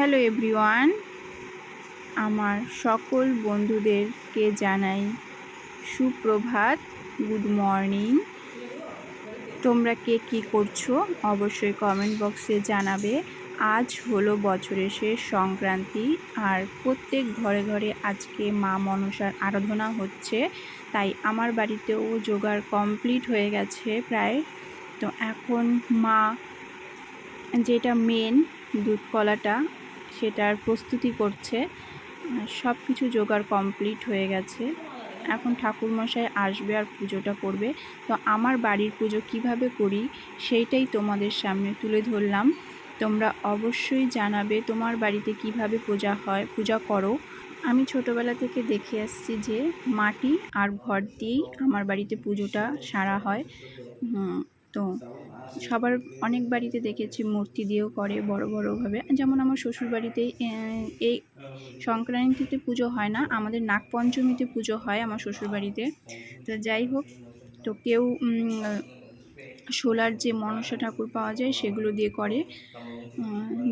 Hello everyone, আমার সকল বন্ধুদেরকে জানাই সুপ্রভাত, গুড মর্নিং। তোমরা কে কী করছ অবশ্যই কমেন্ট বক্সে জানাবে। আজ হলো বছরের শেষ সংক্রান্তি আর প্রত্যেক ঘরে ঘরে আজকে মা মনসার আরাধনা হচ্ছে, তাই আমার বাড়িতেও জোগাড় কমপ্লিট হয়ে গেছে প্রায়। তো এখন মা, যেটা মেন দুধ কলাটা সেটার প্রস্তুতি করছে। সব কিছু জোগাড় কমপ্লিট হয়ে গেছে। এখন ঠাকুরমশাই আসবে আর পুজোটা করবে। তো আমার বাড়ির পুজো কীভাবে করি সেইটাই তোমাদের সামনে তুলে ধরলাম। তোমরা অবশ্যই জানাবে তোমার বাড়িতে কীভাবে পূজা হয়, পূজা করো। আমি ছোটোবেলা থেকে দেখে আসছি যে মাটি আর ঘর দিয়েই আমার বাড়িতে পুজোটা সারা হয়। তো সবার অনেক বাড়িতে দেখেছি মূর্তি দিয়েও করে বড় বড়োভাবে যেমন আমার শ্বশুর বাড়িতে এই সংক্রান্তিতে পুজো হয় না, আমাদের নাগপঞ্চমীতে পুজো হয় আমার শ্বশুর বাড়িতে তো যাই হোক, তো কেউ সোলার যে মনসা ঠাকুর পাওয়া যায় সেগুলো দিয়ে করে।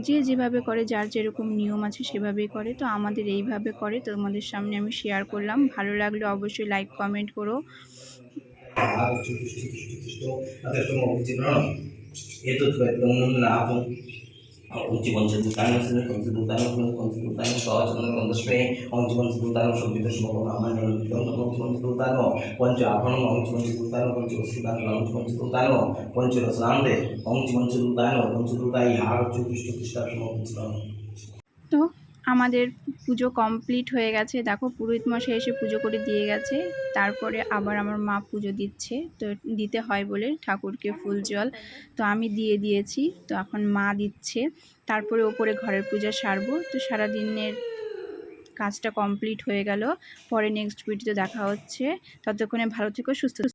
যে যেভাবে করে, যার যেরকম নিয়ম আছে সেভাবেই করে। তো আমাদের এইভাবে করে, তোমাদের সামনে আমি শেয়ার করলাম। ভালো লাগলে অবশ্যই লাইক কমেন্ট করো। পঞ্চদূতান পঞ্চদূতান পঞ্চদূতান সচন্দ্র পঞ্চস্মে পঞ্চ পঞ্চদূতান সবিত শুভকামান পঞ্চদূতান পঞ্চ আভরণ পঞ্চ পঞ্চদূতান পঞ্চ বস্তুদান পঞ্চ পঞ্চদূতান পঞ্চ রসনান্দে পঞ্চ পঞ্চদূতান পঞ্চদূতাই আর চতুষ্ট খ্রিস্টাব্দ পঞ্চদান তো আমাদের পুজো কমপ্লিট হয়ে গেছে। দেখো পুরোহিত মশাই এসে পুজো করে দিয়ে গেছে। তারপরে আবার আমার মা পুজো দিচ্ছে। তো দিতে হয় বলে ঠাকুরকে ফুল জল। তো আমি দিয়ে দিয়েছি। তো এখন মা দিচ্ছে। তারপরে ওপরে ঘরের পূজা সারবো। তো সারা দিনের কাজটা কমপ্লিট হয়ে গেল। পরে নেক্সট ভিডিওতে দেখা হচ্ছে। ততক্ষণে ভালো থেকো, সুস্থ